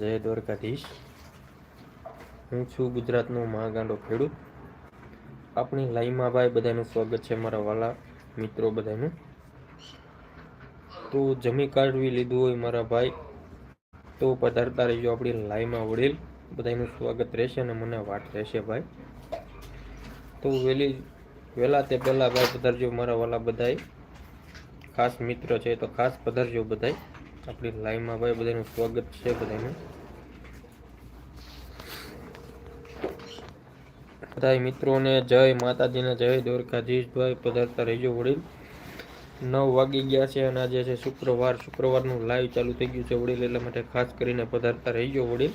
જય દ્વારકાધીશ. હું છું ગુજરાતનો મહાગાંડો ખેડૂત. આપણી લાઈમાં ભાઈ બધાનું સ્વાગત છે મારા વાલા મિત્રો બધાનું. તો જમી કાઢવી લીધું હોય મારા ભાઈ, તો પધારતા રહેજો આપણી લાઈમાં વડીલ. બધાનું સ્વાગત રહેશે અને મને વાટ રહેશે ભાઈ. તો વહેલી વહેલા તે પહેલાં ભાઈ પધારજો મારા વાલા બધાય. ખાસ મિત્ર છે તો ખાસ પધારજો બધાય. આપણી લાઈવમાં ભાઈ બધાનું સ્વાગત છે બધાને. બધા મિત્રોને જય માતાજીને જય દ્વારકાધીશ ભાઈ પધારતા રહેજો વડીલ. નવ વાગી ગયા છે અને આજે છે શુક્રવાર. શુક્રવારનું લાઈવ ચાલુ થઈ ગયું છે વડીલ, એટલા માટે ખાસ કરીને પધારતા રહેજો વડીલ.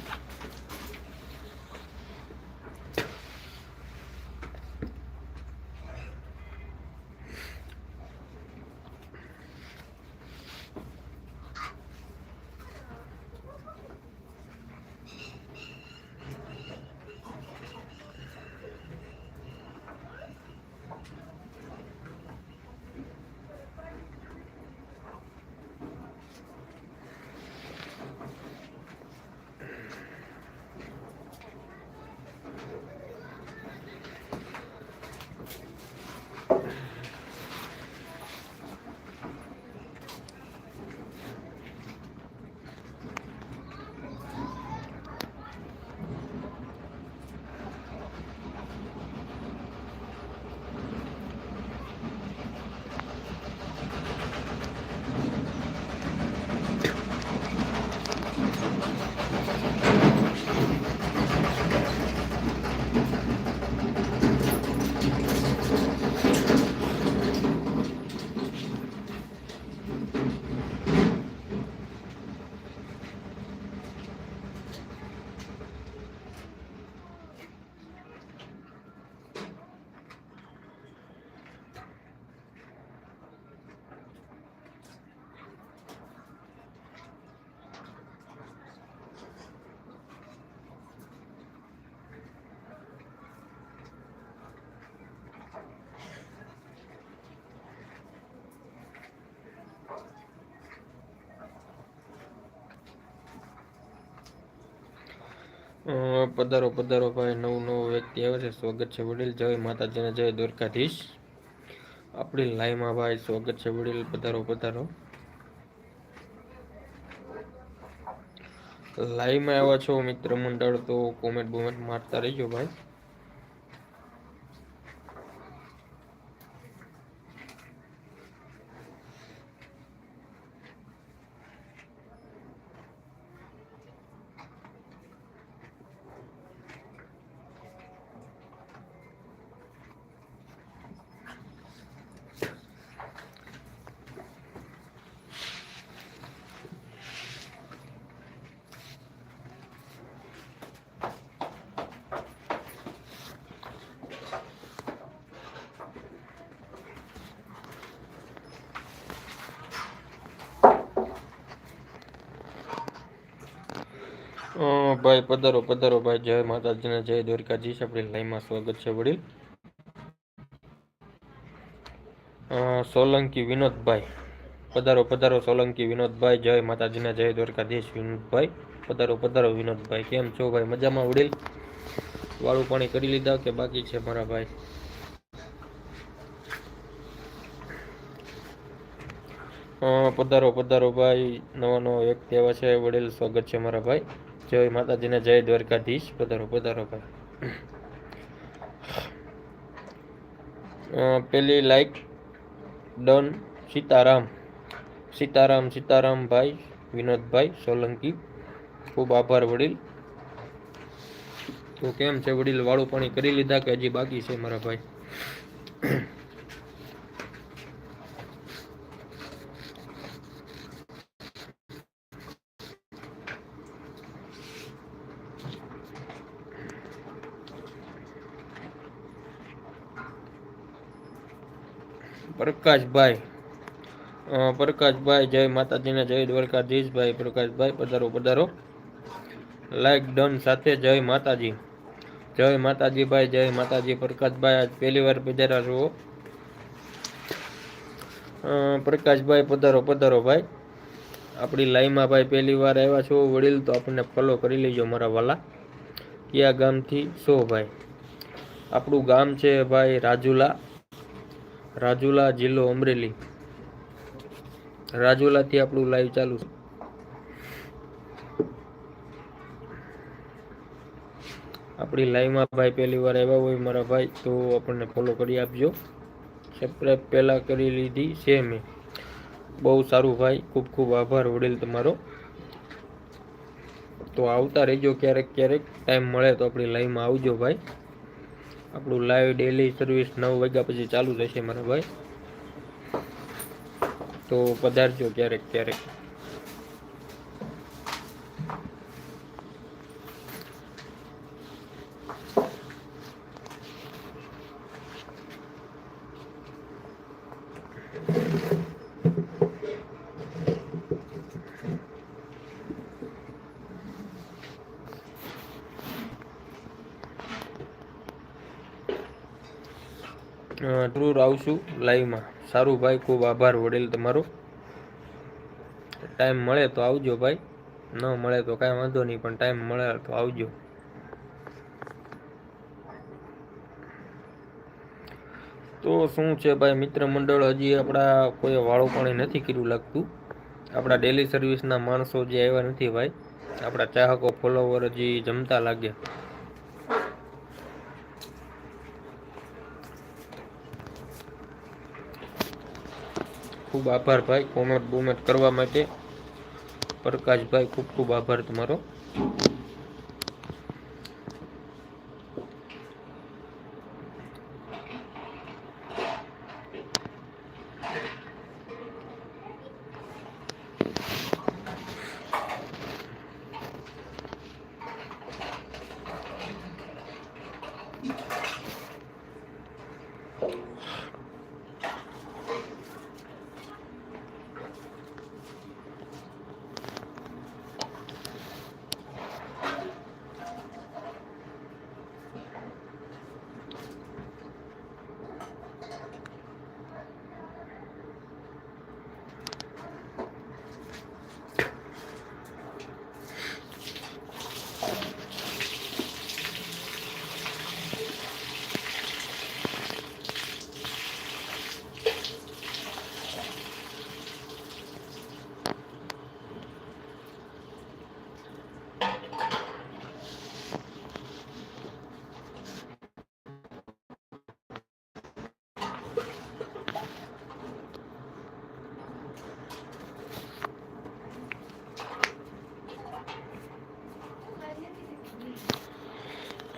પધારો પધારો ભાઈ. નવું નવું વ્યક્તિ આવે છે. સ્વાગત છે વડીલ. જય માતાજીને જય દ્વારકાધીશ. આપણી લાઈમાં ભાઈ સ્વાગત છે વડીલ. પધારો પધારો. લાઈવમાં આવ્યા છો મિત્ર મંડળ તો કોમેન્ટ બોમેન્ટ મારતા રહીજો ભાઈ. ભાઈ, પધારો પધારો, ભાઈ. જય માતાજીને, જય દ્વારકાધીશ. આપણી લાઈવમાં સ્વાગત છે, વડીલ. સોલંકી વિનોદભાઈ. પધારો પધારો, સોલંકી વિનોદભાઈ. જય માતાજીને, જય દ્વારકાધીશ, વિનોદભાઈ. પધારો પધારો, વિનોદભાઈ. કેમ છો, ભાઈ? મજામાં, વડીલ? વાળું પાણી કરી લીધા કે બાકી છે મારા ભાઈ? પધારો પધારો, ભાઈ. નવા નવા વ્યક્તિ એવા છે, વડીલ. સ્વાગત છે મારા ભાઈ. જય માતાજીને જય દ્વારકાધીશ. પધારો પધારો ભાઈ. પેલી લાઈક ડન સીતારામ. સીતારામ સીતારામ ભાઈ, વિનોદભાઈ, સોલંકી. ખૂબ આભાર વડીલ. તો કેમ છે વડીલ? વાળું પાણી કરી લીધા કે હજી બાકી છે મારા ભાઈ? પ્રકાશભાઈ. પ્રકાશભાઈ, જય માતાજીને જય દ્વારકાધીશભાઈ, પ્રકાશભાઈ, પધારો પધારો. લાઈક ડન સાથે જય માતાજી. જય માતાજી ભાઈ જય માતાજી. પ્રકાશભાઈ, આજ પહેલી વાર પધારા છો. પ્રકાશભાઈ, પધારો પધારો ભાઈ. આપણી લાઈમાં ભાઈ પહેલી વાર આવ્યા છો. વડીલ તો આપણને ફોલો કરી લેજો મારા વાલા. કયા ગામથી સો ભાઈ? આપણું ગામ છે ભાઈ રાજુલા. રાજુલા જિલ્લો અમરેલી. રાજુલાથી આપણું લાઈવ ચાલુ છે. આપણી લાઈવમાં ભાઈ પહેલી વાર આવ્યા હોય મારા ભાઈ, તો આપણને ફોલો કરી આપજો. સબસ્ક્રાઈબ પહેલાં કરી લીધી છે મેં બહુ સારું ભાઈ, ખૂબ ખૂબ આભાર વડીલ તમારો. તો આવતા રહેજો ક્યારેક ક્યારેક ટાઈમ મળે તો આપણી લાઈવમાં આવજો ભાઈ. આપણું લાઈવ ડેલી સર્વિસ નવ વાગ્યા પછી ચાલુ થશે મારા ભાઈ. તો પધારજો ક્યારેક ક્યારેક. જરૂર આવશું લાઈવમાં. સારું ભાઈ, ખૂબ આભાર વડીલ તમારો. ટાઈમ મળે તો આવજો ભાઈ. ન મળે તો કાંઈ વાંધો નહીં, પણ ટાઈમ મળે તો આવજો. તો શું છે ભાઈ, મિત્ર મંડળ, હજી આપણા કોઈ વાળું પાણી નથી કર્યું લાગતું. આપણા ડેલી સર્વિસના માણસો જે આવ્યા નથી ભાઈ, આપણા ચાહકો ફોલોવર હજી જમતા લાગ્યા. ખૂબ આભાર ભાઈ કોમેન્ટ બોમેન્ટ કરવા માટે. પ્રકાશભાઈ ખૂબ ખૂબ આભાર તમારો.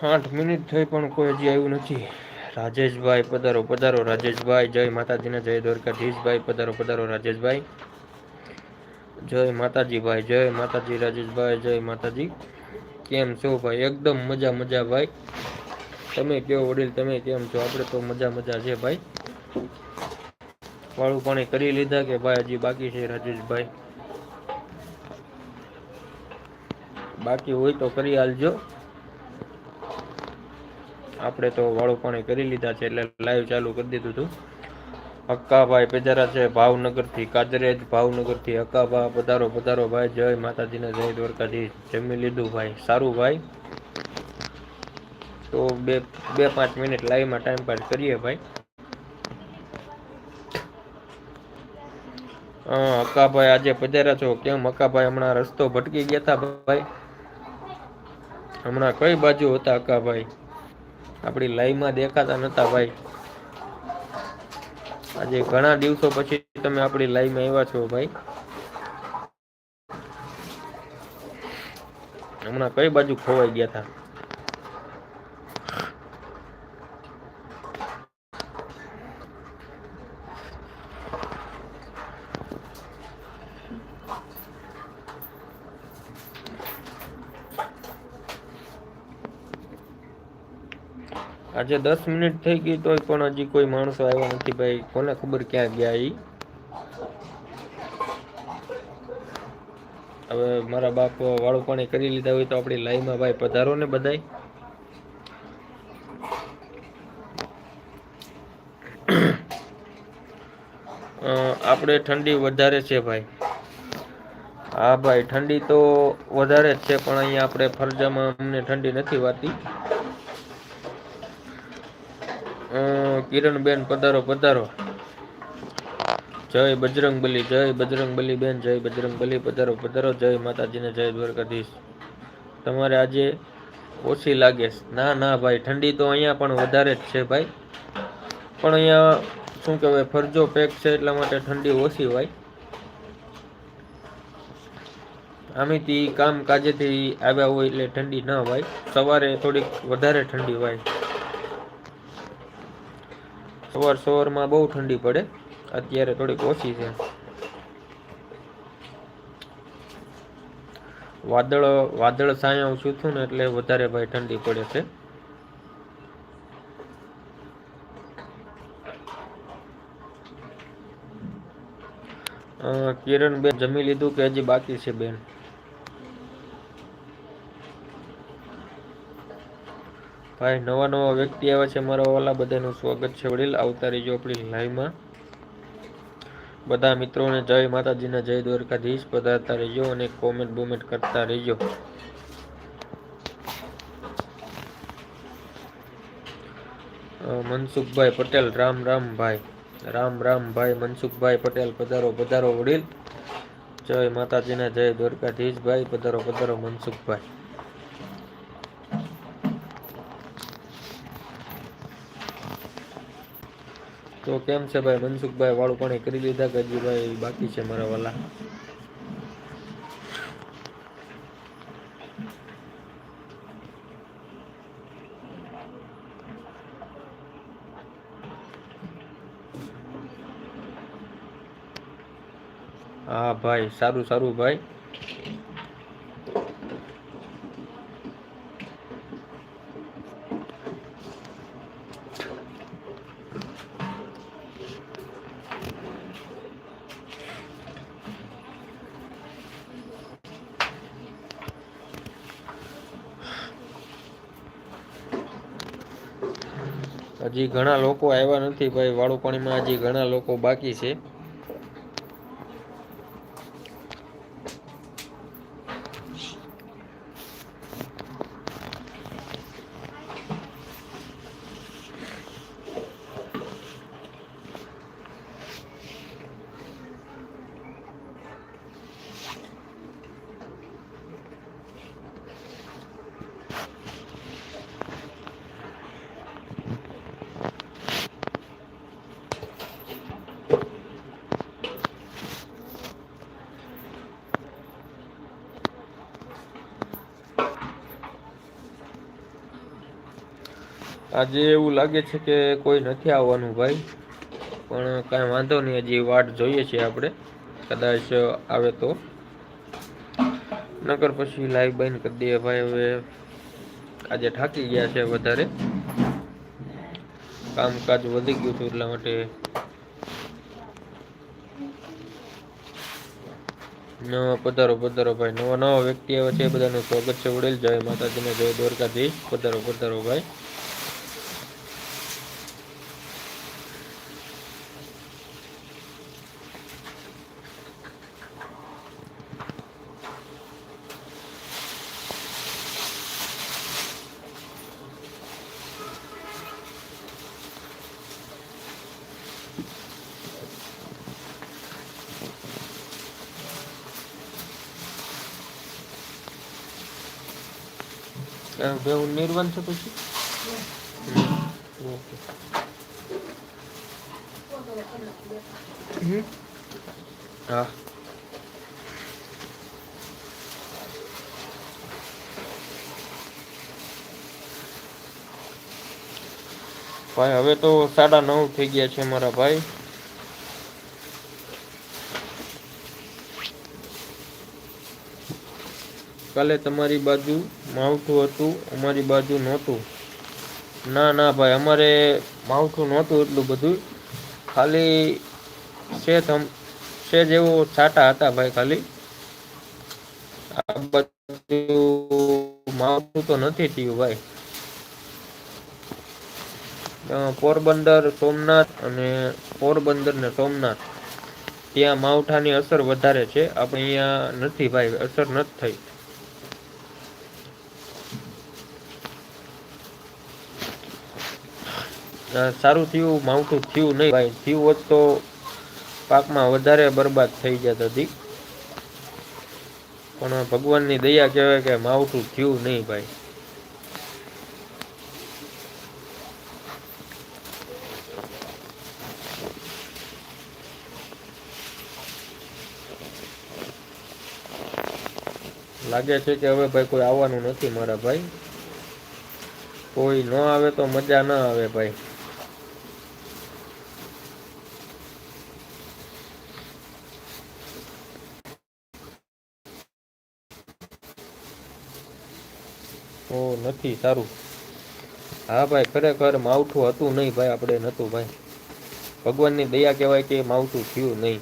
આઠ મિનિટ થઈ પણ કોઈ હજી આવ્યું નથી. રાજેશભાઈ પધારો પધારો. રાજેશભાઈ, જય માતાજીને જય દ્વારકાધીશભાઈ પધારો પધારો. રાજેશભાઈ, જય માતાજી ભાઈ, જય માતાજી. રાજેશભાઈ, જય માતાજી. કેમ છો ભાઈ? એકદમ મજા મજા ભાઈ. તમે કયો વડીલ, તમે કેમ છો? આપણે તો મજા મજા છે ભાઈ. વાળું પાણી કરી લીધા કે ભાઈ હજી બાકી છે રાજેશભાઈ? બાકી હોય તો કરી હાલજો આપણે તો વાળું પાણી કરી લીધા છે એટલે લાઈવ ચાલુ કરી દીધું હતું. હક્કાભાઈ પેજારા છે, ભાવનગરથી કાજરેજ, ભાવનગરથી હક્કાભા, પધારો પધારો ભાઈ, જય માતાજીને જય દ્વારકાધીશ. જમી લીધું ભાઈ. સારું ભાઈ? તો બે બે પાંચ મિનિટ લાઈવમાં ટાઈમ પાસ કરીએ ભાઈ. હા અક્કાભાઈ આજે પધાર્યા છો. કેમ? અક્કાભાઈ હમણાં રસ્તો ભટકી ગયા હતા ભાઈ. હમણાં કઈ બાજુ હતા અક્કાભાઈ આપણી લાઈવમાં દેખાતા નતા ભાઈ. આજે ઘણા દિવસો પછી તમે આપણી લાઈવમાં આવ્યા છો ભાઈ. હમણાં કઈ બાજુ ખોવાઈ ગયા હતા આજે દસ મિનિટ થઈ ગઈ તોય પણ હજી કોઈ માણસો આવ્યા નથી ભાઈ. કોને ખબર ક્યાં ગયા ઈ? હવે મારા બાપ વાળું પાણી કરી લીધા હોય તો આપણી લાઈમાં ભાઈ પધારો ને બધાય. આપણે ઠંડી વધારે છે ભાઈ. હા ભાઈ, ઠંડી તો વધારે જ છે, પણ અહીંયા આપણે ફરજામાં અમને ઠંડી નથી વાતી. કિરણબેન પધારો પધારો. જય બજરંગ બલી જય બજરંગ બલી બેન, જય બજરંગ બલી પધારો પધારો. જય માતાજીને જય દ્વારકાધીશ. તમારે આજે ઓછી લાગે. ના ના ભાઈ, ઠંડી તો અહીંયા પણ વધારે જ છે ભાઈ. પણ અહીંયા, શું કહેવાય, ફરજો પેક છે એટલા માટે ઠંડી ઓછી હોય. આમેથી કામ કાજેથી આવ્યા હોય એટલે ઠંડી ન હોય. સવારે થોડીક વધારે ઠંડી હોય. સવાર સવારમાં બહુ ઠંડી પડે. અત્યારે થોડીક ઓછી છે. વાદળ વાદળ સાયા ઓછું છું ને એટલે વધારે ભાઈ ઠંડી પડે છે. કિરણ બેન જમી લીધું કે હજી બાકી છે બેન? ભાઈ, નવા નવા વ્યક્તિ આવ્યા છે. મારા ઓલા બધાનું સ્વાગત છે વડીલ. આવતા રહીજો આપણી લાઈવમાં. બધા મિત્રોને જય માતાજીના જય દ્વારકાધીશ. પધારતા રહીજો અને કોમેન્ટ બોમેન્ટ કરતા રહીજો. મનસુખભાઈ પટેલ, રામ રામ ભાઈ. રામ રામ ભાઈ, મનસુખભાઈ પટેલ, પધારો પધારો વડીલ. જય માતાજીના જય દ્વારકાધીશ ભાઈ, પધારો પધારો મનસુખભાઈ. તો કેમ છે ભાઈ? મનસુખભાઈ વાળું પાણી કરી લીધા કે હજી ભાઈ બાકી છે મારા વાલા. હા ભાઈ, સારું સારું ભાઈ. હજી ઘણા લોકો આવ્યા નથી ભાઈ વાળું પાણીમાં હજી ઘણા લોકો બાકી છે. આજે એવું લાગે છે કે કોઈ નથી આવવાનું ભાઈ, પણ કાંઈ વાંધો નહીં, હજી વાટ જોઈએ છીએ આપણે. કદાચ આવે તો. નકર પછી લાઈવ બંધ કરી દઈએ ભાઈ, હવે આજે થાકી ગયા છે વધારે. કામકાજ વધી ગયું હતું એટલા માટે. નવા પધારો પધારો ભાઈ, નવા નવા વ્યક્તિ આવે છે, બધાનું સ્વાગત છે. ઉડેલ જય માતાજીને જય દ્વારકાધીશ. પધારો પધારો ભાઈ. બેવું નિર્વાણ છે પછી? હા. ભાઈ હવે તો સાડા નવ થઈ ગયા છે મારા ભાઈ. કાલે તમારી બાજુ માવઠું હતું, અમારી બાજુ નહોતું. ના ના ભાઈ, અમારે માવઠું નહોતું એટલું બધું. ખાલી છે તમ જેવો છાટા હતા ભાઈ ખાલી. આ બધું માવઠું તો નથી થયું ભાઈ. પોરબંદર સોમનાથ અને પોરબંદર ને સોમનાથ. ત્યાં માવઠાની અસર વધારે છે. આપણે અહીંયા નથી ભાઈ, અસર નથી થઈ. સારું થયું, માવઠું થયું નહીં ભાઈ. થયું હોત તો પાકમાં વધારે બરબાદ થઈ જત હતી. પણ ભગવાનની દયા કહેવાય કે માવઠું થયું નહીં ભાઈ. લાગે છે કે હવે ભાઈ કોઈ આવવાનું નથી મારા ભાઈ. કોઈ ન આવે તો મજા ન આવે ભાઈ. નથી, સારું. હા ભાઈ, ખરેખર માવઠું હતું નહીં ભાઈ, આપણે નહોતું ભાઈ. ભગવાનની દયા કહેવાય કે માવઠું થયું નહીં.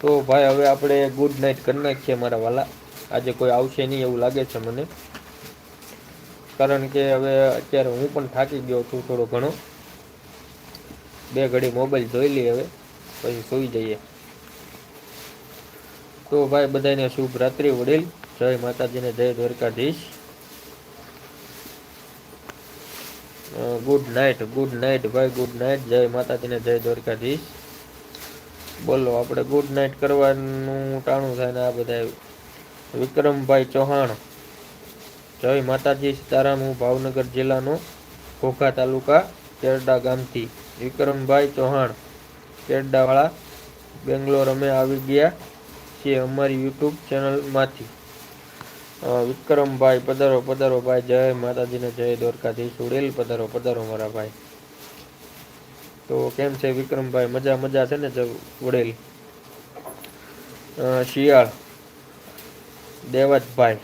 તો ભાઈ, હવે આપણે ગુડ નાઇટ કરી નાખીએ મારા વાલા. આજે કોઈ આવશે નહીં એવું લાગે છે મને. કારણ કે હવે અત્યારે હું પણ થાકી ગયો છું થોડો ઘણો. બે ઘડી મોબાઈલ જોઈ લઈએ હવે, પછી સુઈ જઈએ. તો ભાઈ, બધાને શુભ રાત્રિ વડીલ. જય માતાજીને જય Dwarkadhish. Good night good night ભાઈ ગુડ નાઇટ જય માતાજીને જય દ્વારકાધીશ. બોલો, આપણે ગુડ નાઇટ કરવાનું ટાણું થાય ને આ બધા વિક્રમભાઈ ચૌહાણ. જય માતાજી, સીતારામ, હું ભાવનગર જિલ્લાનો ઘોઘા તાલુકા કેરડા ગામથી. વિક્રમભાઈ ચૌહાણ, કેરડાવાળા બેંગ્લોર અમે આવી ગયા છીએ અમારી યુટ્યુબ ચેનલમાંથી. વિક્રમભાઈ, પધારો પધારો ભાઈ, જય માતાજીને જય દ્વારકાધીશ, ઉડેલ, પધારો પધારો મારા ભાઈ. તો કેમ છે વિક્રમભાઈ? મજા મજા છે ને વડેલ શિયાળ. દેવતભાઈ,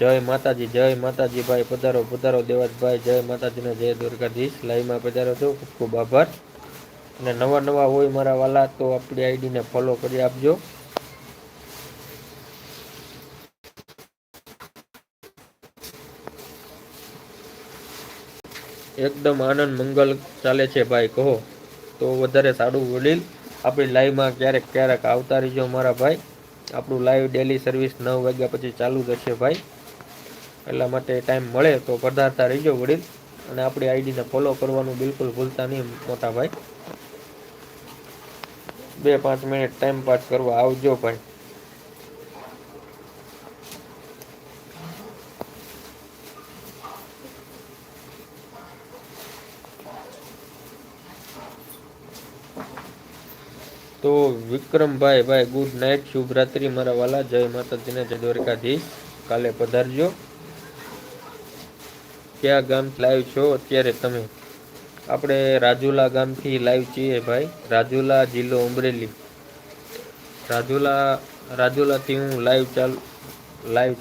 જય માતાજી જય માતાજી ભાઈ, પધારો પધારો દેવતભાઈ, જય માતાજીને જય દ્વારકાધીશ. લાઈવમાં પધારો છો, ખૂબ ખૂબ આભાર. અને નવા નવા હોય મારા વાલા, તો આપણી આઈડીને ફોલો કરી આપજો. એકદમ આનંદ મંગલ ચાલે છે ભાઈ, કહો. તો વધારે સારું વડીલ, આપણી લાઈવમાં ક્યારેક ક્યારેક આવતા રહીજો મારા ભાઈ. આપણું લાઈવ ડેલી સર્વિસ નવ વાગ્યા પછી ચાલુ થશે ભાઈ. એટલા માટે ટાઈમ મળે તો પધારતા રહીજો વડીલ. અને આપણી આઈડીને ફોલો કરવાનું બિલકુલ ભૂલતા નહીં મોટા ભાઈ. બે પાંચ મિનિટ ટાઈમ પાસ કરવા આવજો ભાઈ. તો વિક્રમભાઈ, ભાઈ ગુડ નાઇટ શુભ રાત્રિ મારા વાલા. જય માતાજીને, જય દ્વારકાધીશ. કાલે પધારજો. ક્યાં ગામ લાઈવ છો? અત્યારે તમે? આપણે રાજુલા ગામથી લાઈવ છીએ, ભાઈ. રાજુલા જિલ્લો અમરેલી. રાજુલા, રાજુલાથી હું લાઈવ ચાલુ લાઈવ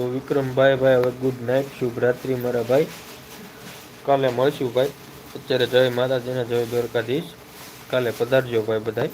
તો વિક્રમભાઈ ભાઈ, હવે ગુડ નાઇટ શુભ રાત્રિ મારા ભાઈ. કાલે મળશું ભાઈ. અત્યારે જય માતાજીને જય દ્વારકાધીશ. કાલે પધારજો ભાઈ બધાય.